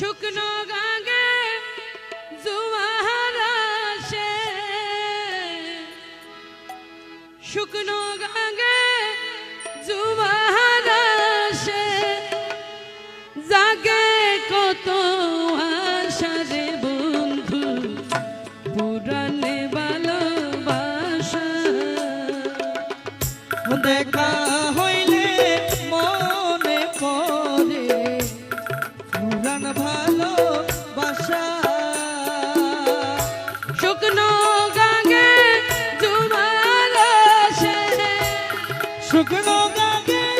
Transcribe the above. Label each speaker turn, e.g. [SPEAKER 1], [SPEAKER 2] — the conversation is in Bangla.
[SPEAKER 1] শুকনো গাঙ্গে জুয়ার আসে শুকনো গাঙ্গে জুয়ার আসে জাগে কত আশা রে বন্ধু পুরানে ভালোবাসা।
[SPEAKER 2] দেখা হইলে
[SPEAKER 1] শুকনো
[SPEAKER 2] গাগে